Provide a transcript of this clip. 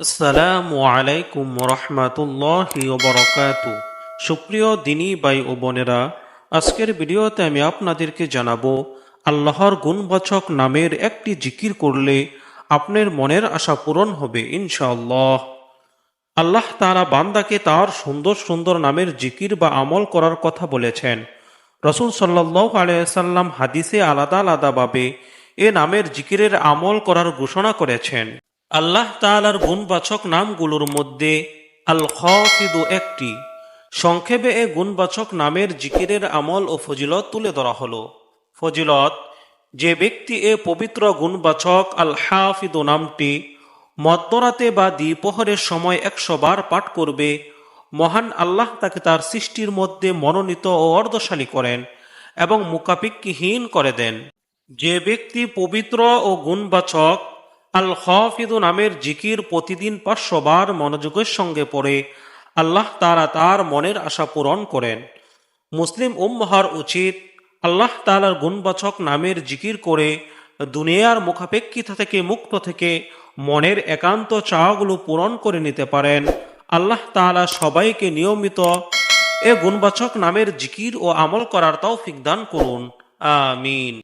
আসসালামু আলাইকুম রহমাতুল্লাহি ওবরাকাত। সুপ্রিয় দিনী বাই ও বোনেরা, আজকের ভিডিওতে আমি আপনাদেরকে জানাব, আল্লাহর গুণবাচক নামের একটি জিকির করলে আপনার মনের আশা পূরণ হবে, ইনশাআল্লাহ। আল্লাহ তারা বান্দাকে তার সুন্দর সুন্দর নামের জিকির বা আমল করার কথা বলেছেন। রসুল সাল্লাহ আলাইসাল্লাম হাদিসে আলাদা আলাদাভাবে এ নামের জিকিরের আমল করার ঘোষণা করেছেন। আল্লাহ তালার গুণবাচক নামগুলোর মধ্যে আল খাফিদু একটি। সংক্ষেপে এ গুণবাচক নামের জিকিরের আমল ও ফজিলত তুলে ধরা হলো। ফজিলত, যে ব্যক্তি এ পবিত্র গুণবাচক আল হাফিদু নামটি মধ্যরাতে বা দ্বিপহরের সময় একশো বার পাঠ করবে, মহান আল্লাহ তাকে তার সৃষ্টির মধ্যে মনোনীত ও অর্ধশালী করেন এবং মুকাপিক্কিহীন করে দেন। যে ব্যক্তি পবিত্র ও গুণবাচক আল হফিদু নামের জিকির প্রতিদিন পাঁচশো বার মনোযোগের সঙ্গে পড়ে, আল্লাহ তারা তার মনের আশা পূরণ করেন। মুসলিম উম্মাহার উচিত আল্লাহ তালার গুণবাচক নামের জিকির করে দুনিয়ার মুখাপেক্ষিতা থেকে মুক্ত থেকে মনের একান্ত চাওয়াগুলো পূরণ করে নিতে পারেন। আল্লাহ তাআলা সবাইকে নিয়মিত এ গুণবাচক নামের জিকির ও আমল করার তৌফিক দান করুন। আমিন।